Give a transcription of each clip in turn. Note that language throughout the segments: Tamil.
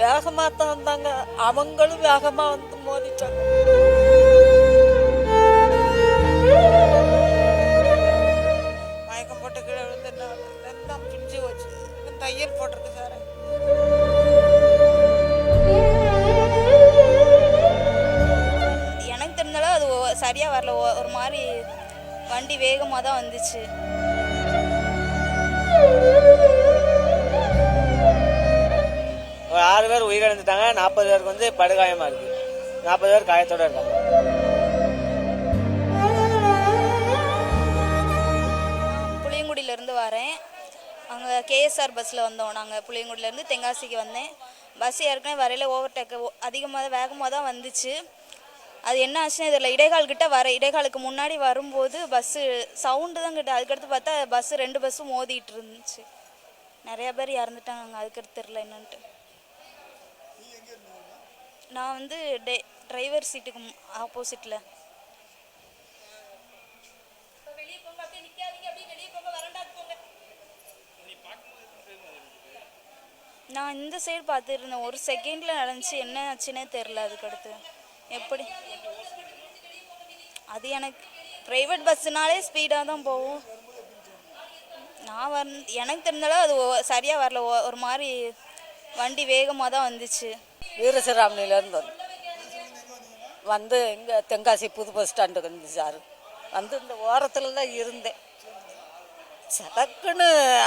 வேகமாக தான் வந்தாங்க அவங்களும் வேகமாக வந்து மோதிட்டாங்க. மயக்கம் போட்டு கீழே விழுந்து என்ன பிஞ்சு வச்சு தையல் போட்டிருக்கு சார். அது ஒ- சரியா வரல. ஒரு மாதிரி வண்டி வேகமாக தான் வந்துச்சு. ஒரு ஆறு பேர் உயிரிழந்துட்டாங்க. நாற்பது பேருக்கு வந்து படுகாயமா இருக்கு. நாற்பது பேர் காயத்தோட இருக்காங்க. புளியங்குடியிலேருந்து வரேன். அங்கே கேஎஸ்ஆர் பஸ்ஸில் வந்தோம் நாங்கள் புளியங்குடியிலேருந்து தென்காசிக்கு வந்தேன். பஸ் ஏற்கனவே வரையில் ஓவர்டேக் அதிகமாக வேகமாக தான் வந்துச்சு. அது என்ன ஆச்சுன்னு இதில் இடைக்கால் கிட்ட வர இடைக்காலுக்கு முன்னாடி வரும்போது பஸ்ஸு சவுண்டு தான் கிட்ட அதுக்கடுத்து பார்த்தா பஸ்ஸு ரெண்டு பஸ்ஸும் மோதிட்டு இருந்துச்சு. நிறைய பேர் இறந்துட்டாங்க அதுக்கடுத்து தெரில என்னன்ட்டு. நான் வந்து டே டிரைவர் சீட்டுக்கு ஆப்போசிட்டில் நான் இந்த சைடு பார்த்துட்டு இருந்தேன். ஒரு செகண்டில் நடந்துச்சு. என்ன ஆச்சுன்னே தெரில அதுக்கடுத்து. எப்படி? அது எனக்கு ப்ரைவேட் பஸ்ஸுனாலே ஸ்பீடாக தான் போகும். நான் வந் எனக்கு தெரிஞ்சாலும் அது சரியாக வரல. ஒரு மாதிரி வண்டி வேகமாக தான் வந்துச்சு. வீரசிராமணிலேருந்து வந்து வந்து இங்கே தென்காசி புது பஸ் ஸ்டாண்டுக்கு வந்து சார் வந்து இந்த ஓரத்தில் தான் இருந்தேன். சடக்குன்னு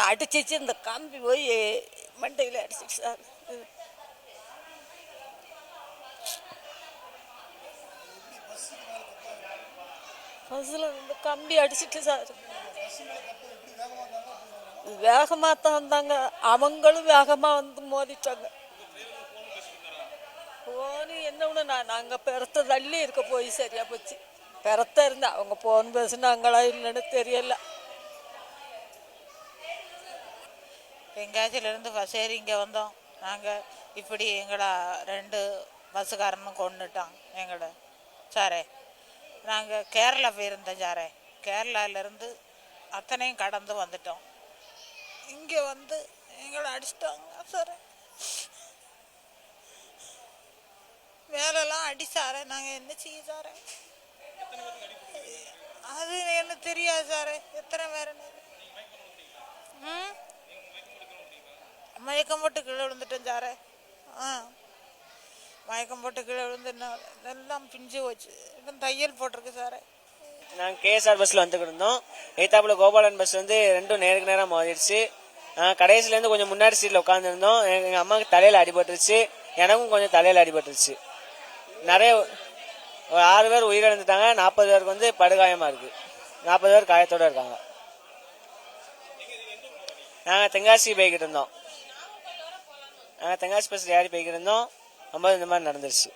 அடிச்சிச்சு. இந்த கம்பி போய் மண்டையில் அடிச்சிச்சு சார். பஸ்ஸில் வந்து கம்பி அடிச்சிட்டு சார். வேகமாக தான் வந்தாங்க. அவங்களும் வேகமாக வந்து மோதிட்டாங்க. போனு என்ன ஒன்று நான் நாங்கள் பெருத்த தள்ளி இருக்க போய் சரியாக போச்சு. பெருத்த இருந்தேன் அவங்க போன் பேசுனாங்களா இல்லைன்னு தெரியல. தென்காசியிலேருந்து பசேரி இங்கே வந்தோம். நாங்கள் இப்படி எங்களை ரெண்டு பஸ்ஸுக்காரனும் கொண்டுட்டான் எங்களை. சாரே நாங்கள் கேரளா போயிருந்தோம் சாரே கேரளாவிலேருந்து அத்தனையும் கடந்து வந்துட்டோம். இங்கே வந்து எங்களை அடிச்சிட்டாங்க சார். மேலெல்லாம் அடி சாரே. நாங்கள் என்ன செய்ய சாரே? அது என்ன தெரியாது சாரே. எத்தனை பேருன்னு ம்? மயக்கம் போட்டு கீழே விழுந்துட்டேன் சாரே. ஆ. மயக்கம் போட்டு கீழே விழுந்து எல்லாம் பிஞ்சு வச்சு இன்னும் தையல் போட்டிருக்கு சார். நாங்கள் கேஎஸ்ஆர் பஸ்ஸில் வந்துக்கிட்டு இருந்தோம். எய்த்தாப்புல கோபாலன் பஸ் வந்து ரெண்டும் நேருக்கு நேராக மோதிடுச்சு நாங்கள் கொஞ்சம் முன்னாடி சீட்டில் உட்காந்துருந்தோம் எங்கள் அம்மாவுக்கு தலையில் அடிபட்டுருச்சு. எனக்கும் கொஞ்சம் தலையில் அடிபட்டுருச்சு. நிறைய ஒரு ஆறு பேர் உயிரிழந்துட்டாங்க. நாற்பது பேருக்கு வந்து படுகாயமாக இருக்கு. நாற்பது பேர் காயத்தோட இருக்காங்க. நாங்கள் தென்காசி போய்கிட்டு இருந்தோம். நாங்கள் தென்காசி பஸ்ஸில் ஏறி போய்கிட்டு இருந்தோம். ரொம்ப இந்த மாதிரி நடந்துருச்சு.